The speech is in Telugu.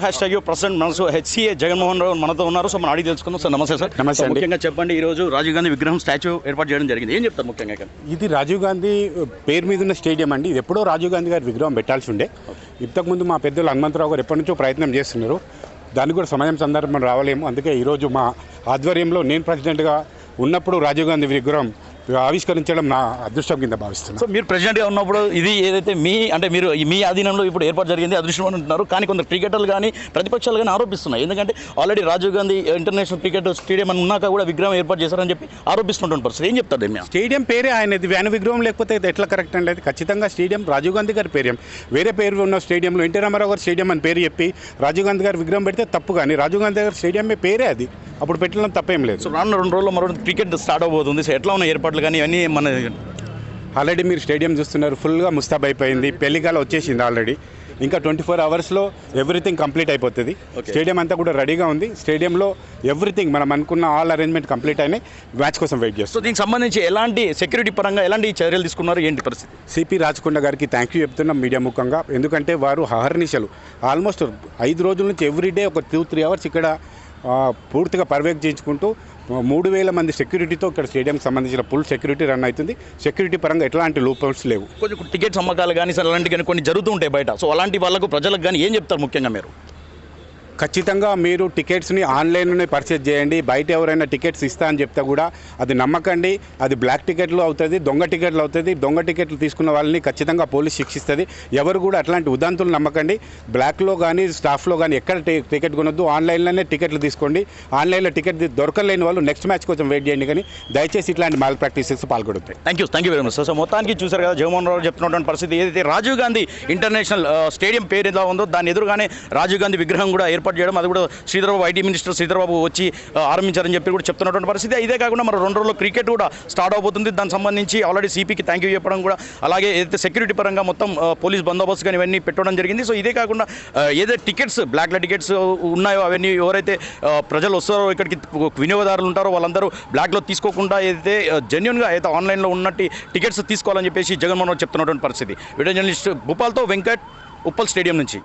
హ్యాష్ ట్యాగ్ ప్రస్తుతం మనసు హెచ్సిఏ జగన్మోహన్ రావు మనతో ఉన్నారు. సో మనం అడిగి తెలుసుకుందాం. సార్ నమస్తే సార్. నమస్తే. ముఖ్యంగా చెప్పండి ఈ రోజు రాజీవ్ గాంధీ విగ్రహం స్టాచ్యూ ఏర్పాటు చేయడం జరిగింది. ఏం చెప్తారు ముఖ్యంగా ఇది రాజీవ్ గాంధీ పేరు మీద ఉన్న స్టేడియం అండి. ఇది ఎప్పుడో రాజీవ్ గాంధీ గారి విగ్రహం పెట్టాల్సి ఉండే. ఇంతకుముందు మా పెద్దలు హనుమంతరావు గారు ఎప్పటి నుంచో ప్రయత్నం చేస్తున్నారు. దానికి కూడా సమయం సందర్భం రావాలేమో. అందుకే ఈరోజు మా ఆధ్వర్యంలో నేను ప్రెసిడెంట్గా ఉన్నప్పుడు రాజీవ్ గాంధీ విగ్రహం ఆవిష్కరించడం నా అదృష్టం కింద భావిస్తున్నాను సో మీరు ప్రెసిడెంట్గా ఉన్నప్పుడు ఇది ఏదైతే మీ అంటే మీరు మీ ఆధీనంలో ఇప్పుడు ఏర్పాటు జరిగింది అదృష్టం అని అంటున్నారు కానీ కొందరు క్రికెటర్లు కానీ ప్రతిపక్షాలు కానీ ఆరోపిస్తున్నాయి. ఎందుకంటే already Rajiv Gandhi international cricket stadium అని ఉన్నాక కూడా విగ్రహం ఏర్పాటు చేశారని చెప్పి ఆరోపిస్తుంటుంది పరిస్థితి ఏం చెప్తారు మీద? స్టేడియం పేరే ఆయనది. వ్యాన విగ్రహం లేకపోతే ఇది ఎట్లా కరెక్ట్ అండి? అది ఖచ్చితంగా స్టేడియం రాజీవ్ గాంధీ గారి పేరు. వేరే పేరు ఉన్న స్టేడియంలో ఎన్టీ రామారావు గారి స్టేడియం అని పేరు చెప్పి రాజీవ్ గాంధీ గారి విగ్రహం పెడితే తప్పు కానీ రాజీవ్ గాంధీ గారి స్టేడియం పేరే అది. అప్పుడు పెట్టడం తప్పేం లేదు. సో రానున్న రెండు రోజుల్లో మరో క్రికెట్ స్టార్ట్ అవబోతుంది సో ఎట్లా ఉన్న ఏర్పాట్లు కానీ ఇవన్నీ మన ఆల్రెడీ మీరు స్టేడియం చూస్తున్నారు ఫుల్గా ముస్తాబ్ అయిపోయింది పెళ్ళికాల వచ్చేసింది ఆల్రెడీ. ఇంకా ట్వంటీ ఫోర్ అవర్స్లో ఎవ్రీథింగ్ కంప్లీట్ అయిపోతుంది. స్టేడియం అంతా కూడా రెడీగా ఉంది. స్టేడియంలో ఎవ్రీథింగ్ మనం అనుకున్న ఆల్ అరేంజ్మెంట్ కంప్లీట్ అయినాయి. మ్యాచ్ కోసం వెయిట్ సో చేస్తాం దీనికి సంబంధించి ఎలాంటి సెక్యూరిటీ పరంగా ఎలాంటి చర్యలు తీసుకున్నారు? ఏంటి పరిస్థితి? సిపి రాజకొండ గారికి థ్యాంక్ యూ చెప్తున్నాం మీడియా ముఖంగా. ఎందుకంటే వారు అహర్నిశలు. ఆల్మోస్ట్ ఐదు రోజుల నుంచి ఎవ్రీడే ఒక టూ త్రీ అవర్స్ ఇక్కడ పూర్తిగా పర్యవేక్షించుకుంటూ మూడు వేల మంది సెక్యూరిటీతో ఇక్కడ స్టేడియంకి సంబంధించిన ఫుల్ సెక్యూరిటీ రన్ అవుతుంది. సెక్యూరిటీ పరంగా ఎట్లాంటి లోపల్స్ లేవు. కొంచెం టికెట్స్ అమ్మకాలు కానీ సార్ అలాంటి కానీ కొన్ని జరుగుతూ ఉంటాయి బయట. సో అలాంటి వాళ్ళకు ప్రజలకు కానీ ఏం చెప్తారు ముఖ్యంగా మీరు? ఖచ్చితంగా మీరు టికెట్స్ని ఆన్లైన్లోనే పర్చేజ్ చేయండి. బయట ఎవరైనా టికెట్స్ ఇస్తా అని చెప్తే కూడా అది నమ్మకండి. అది బ్లాక్ టికెట్లు అవుతుంది దొంగ టికెట్లు అవుతుంది. దొంగ టికెట్లు తీసుకున్న వాళ్ళని ఖచ్చితంగా పోలీస్ శిక్షిస్తుంది. ఎవరు కూడా అట్లాంటి ఉదంతులు నమ్మకండి. బ్లాక్లో కానీ స్టాఫ్లో కానీ ఎక్కడ టికెట్ కొనొద్దు. ఆన్లైన్లోనే టికెట్లు తీసుకోండి. ఆన్లైన్లో టికెట్ దొరకలేని వాళ్ళు నెక్స్ట్ మ్యాచ్ కోసం వెయిట్ చేయండి కానీ దయచేసి ఇట్లాంటి malpractices పాల్గొడుతాయి thank you thank you very much sir so మొత్తానికి చూశారు కదా జగన్మోహన్ రావు చెప్తున్నటువంటి పరిస్థితి ఏదైతే రాజీవ్ గాంధీ ఇంటర్నేషనల్ స్టేడియం పేరు ఎలా ఉందో దాని ఎదురుగానే రాజీవ్ గాంధీ విగ్రహం కూడా ఏర్పాటు చేయడం అది కూడా శ్రీధరబాబు ఐటీ మినిస్టర్ శ్రీధరబాబు వచ్చి ఆరంభించారని చెప్పి కూడా చెప్తున్నటువంటి పరిస్థితి. ఇదే కాకుండా మరి రెండు రోజుల్లో క్రికెట్ కూడా స్టార్ట్ అవబోతుంది. దానికి సంబంధించి ఆల్రెడీ సిపికి థ్యాంక్ యూ చెప్పడం కూడా అలాగే ఏదైతే సెక్యూరిటీ పరంగా మొత్తం పోలీస్ బందోబస్తు కానీ ఇవన్నీ పెట్టడం జరిగింది. సో ఇదే కాకుండా ఏదైతే టికెట్స్ బ్లాక్ల టికెట్స్ ఉన్నాయో అవన్నీ ఎవరైతే ప్రజలు వస్తారో ఇక్కడికి వినియోగదారులు ఉంటారో వాళ్ళందరూ బ్లాక్లో తీసుకోకుండా ఏదైతే జెన్యున్గా అయితే ఆన్లైన్లో ఉన్నట్టు టికెట్స్ తీసుకోవాలని చెప్పేసి జగన్మోహన్ రావు చెప్తున్నటువంటి పరిస్థితి. వీడియో జర్నలిస్ట్ భూపాల్తో వెంకట్ ఉప్పల్ స్టేడియం నుంచి.